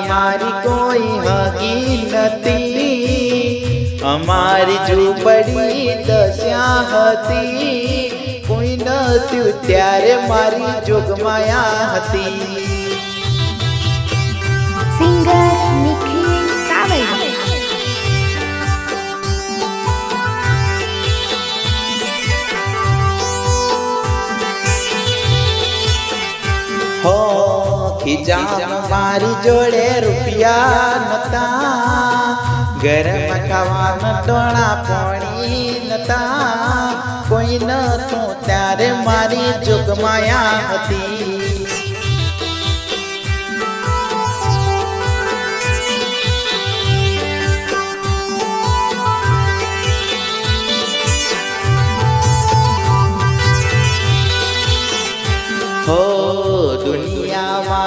દુનિયા મારી કોઈ હકી નથી. અમારી ઝૂંપડી દશા હતી. કોઈ નતું ત્યારે મારી જોગમાયા હતી. ખીજામાં મારી જોડે રૂપિયા નતા, ગરમ ખાવાના ટોણા પાણી નતા. કોઈ ન તું ત્યારે મારી જોગમાયા હતી.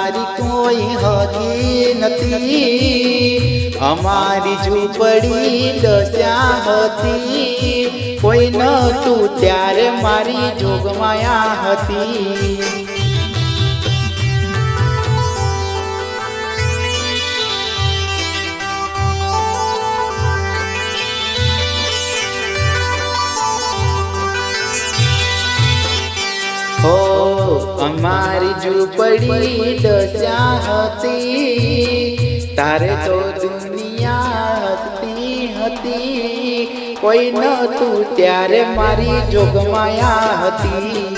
મારી કોઈ હતી નથી. અમારી ઝૂંપડી દસ્યા હતી. કોઈ નતું ત્યારે મારી જોગમાયા હતી. અમારી ઝૂંપડી દશા હતી, તારે તો દુનિયા હતી હતી, કોઈ નતું ત્યારે મારી જોગમાયા હતી.